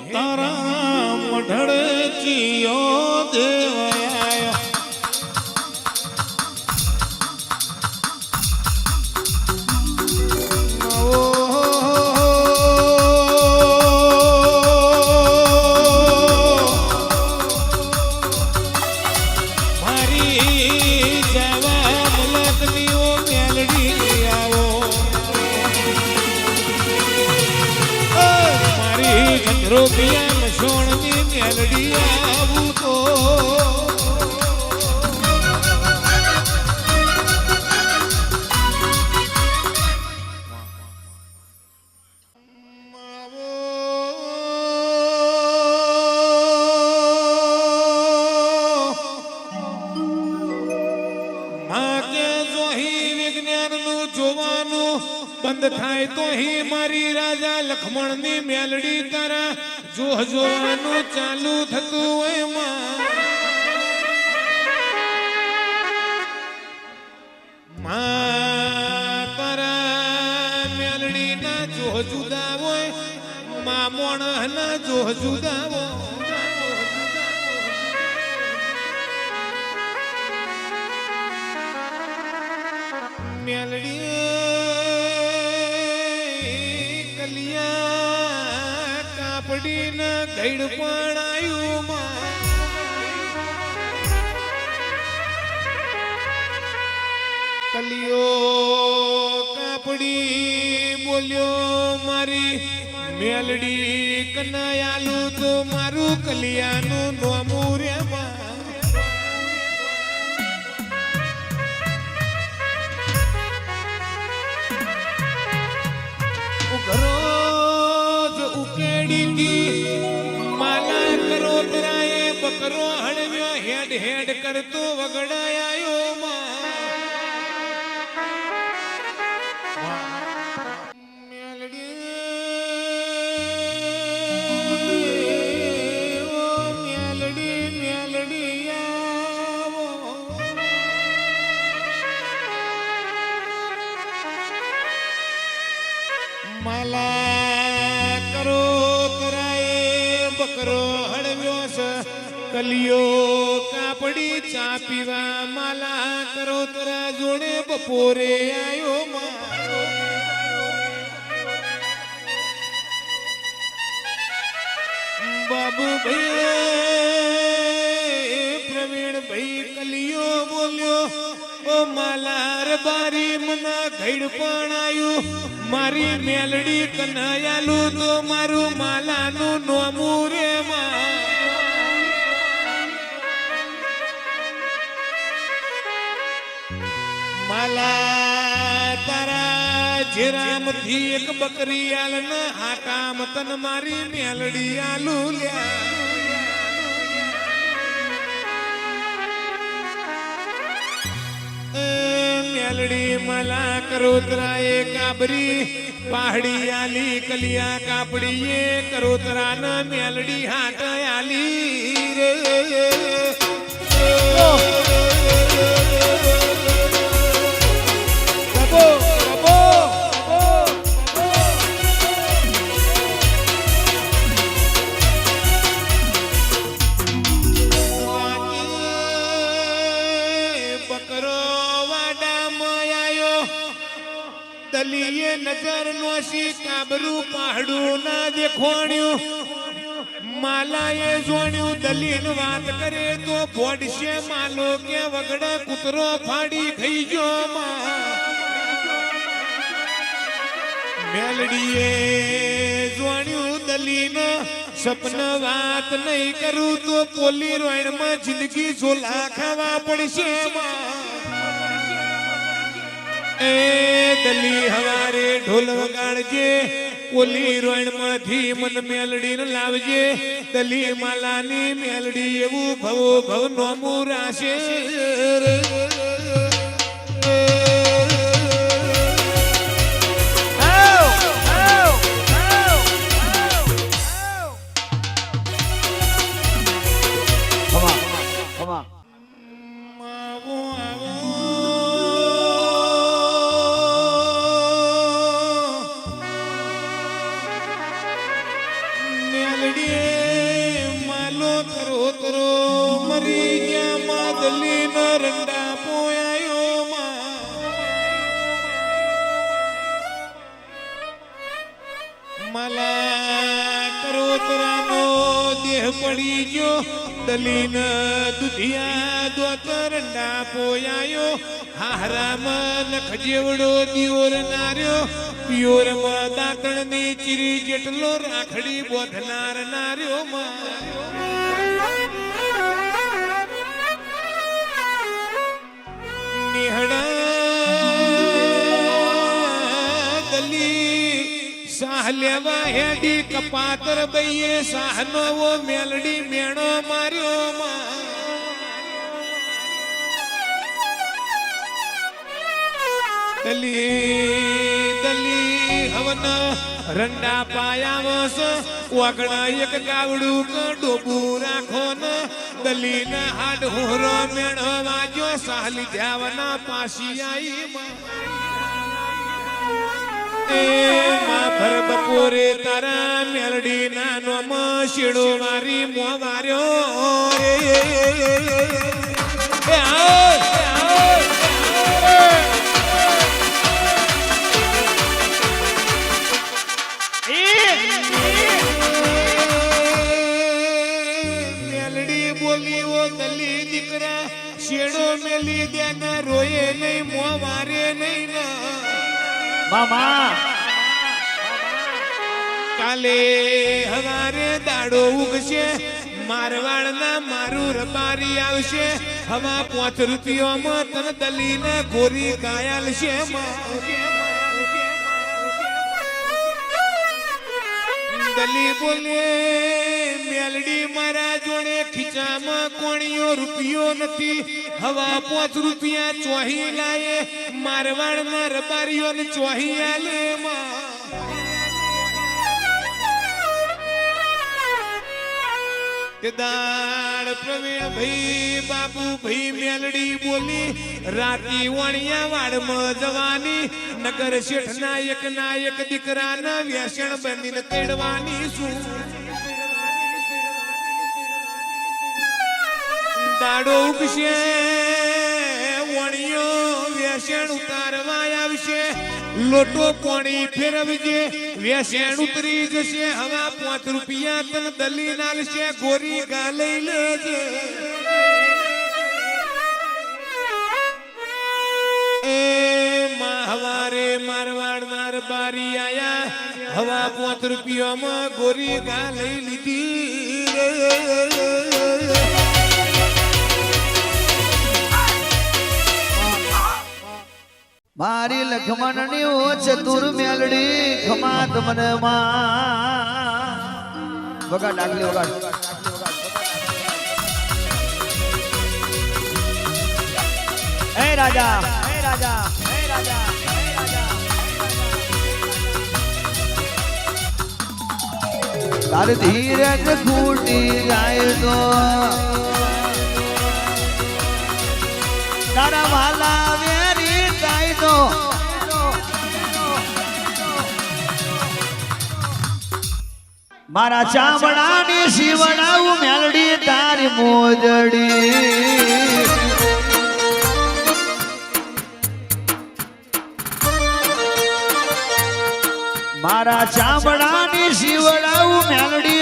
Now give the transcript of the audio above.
તારા મઢડે મારી ચંદ્રો પિયા મસોણની મેલડી આવું. બંધ થાય તો હી મારી રાજા લખમણની મેલડી તારા જોહ જોવાનું ચાલુ થતું હોય જુદા હોય, મા મોણના જોહ જુદા કલિયો કાપડી બોલ્યો મારી મેલડી કનાયાલુ તો મારું કલિયાનું નોમું રે માં ઘરોજ ઉકેડી દી માલા કરો તરાએ બકરો હળવ્યો, હેડ હેડ કરતો વગડાયો માલા કરો, કરાય બકરો હળવ્યો છે, કલિયો કાપડી ચા પીવા માલા કરો, તરા જોડે બપોરે આયો બાબુ ભાઈ પ્રવીણ ભાઈ કલિયો બોલ્યો, ઓ માલાર બારી મના ઘડ પણ આવ્યું મારી મેલડી કનાયાલું તો મારું માલાનું નોમું રે તારા જીરામથી એક બકરી આલ ન હાટામ મતન મારી મેલડી આલુ લ્યા મેલડી મલા કરોતરા એ કાબરી, પહાડી આલી, કલિયા કાપડી એ કરોતરા ન મેલડી હાટ આલી રે. દલીએ નજર નોશી કાબરું પહાડું ના દેખોણ્યું. માલાએ જોણ્યું દલીન વાત કરે તો ફોડશે માલો કે વગડે કૂતરો ફાડી ખાઈ ગયો માં. મેલડીએ જોણ્યું દલીન સપન વાત નહીં કરું તો પોલી રોયણમાં જિંદગી ઝોલા ખાવા પડશે એ દલી હવારે ઢોલ વગાડજે પોલી રોયણમાંથી મન મેલડીને લાવજે દલી માલાની મેલડી એવું ભવો ભવ નોમું રાશે દલીન રંડા પોયાયો મલા કરોતરાનો દેહ પડી ગયો, દલીન દુધિયા દોત રંડા પોયાયો. હારામાં નખ જેવડો દિયોર નાર્યો, પિયોરમાં દાંતણની ચીરી જેટલો રાખડી બોધનાર નાર્યો માં. નિહણા દલી સાહ લેવા હેડી કપાતર બઈએ સાહનો વો મેલડી મેણો માર્યો માં દલી દલી હવન રંડા પાયાવસ વાગણા એક ગાવડું ડોબું રાખો ન. દલી ના હાડ હોરો મેણો જો સાલી ધ્યાવના પાસી આઈ માં એ માં ભર બપોરે તારા મેલડી ના નોમ શીડો મારી મો માર્યો રે આવો આવો મેલી દે ને રોયે નહીં મો મારે નહીં મામા. કાલે હવારે દાડો ઉગશે મારવાડના મારું રબારી આવશે હવા પાંચ રૂપિયામાં તન દલીને ગોરી ગાયલ છે દલી બોલે, મેલડી મારા જોડે ખીચામાં કોણીઓ રૂપિયો નથી. હવા પાંચ રૂપિયા ચોહી લાયે મારવાડના રબારીઓને ચોહી આલે માં. તે દાડ પ્રવીણ ભાઈ, બાપુ ભાઈ, મેલડી બોલી, રાતી વણિયા વાડમાં જવાની, નગર શેઠ નાયક નાયક દીકરાના વ્યસણ બંધીને તેડવાની શું? દાડો ઉગશે, વણિયો વ્યસણ ઉતારવા આવશે. લોટો પાણી ફેરવજે, વેસેણ ઉતરી જશે, હવા પાંચ રૂપિયા તન દલી નાલશે ગોરી ગા લેજે. એ માં હવારે મારવાડ માર બારી આયા, હવા પાંચ રૂપિયામાં ગોરી ગા લીધી રે. મારી લખમણની ઓ ચતુર મેલડી ખમાત મને માં વગાડ ડાકલી વગાડ. હે રાજા. હે રાજા. હે રાજા. તાર ધીરજ ફૂટી જાય તો મારા ચામડાની શિવડાવું મેલડી તારી મોજડી. મારા ચામડાની શિવડાવું મેલડી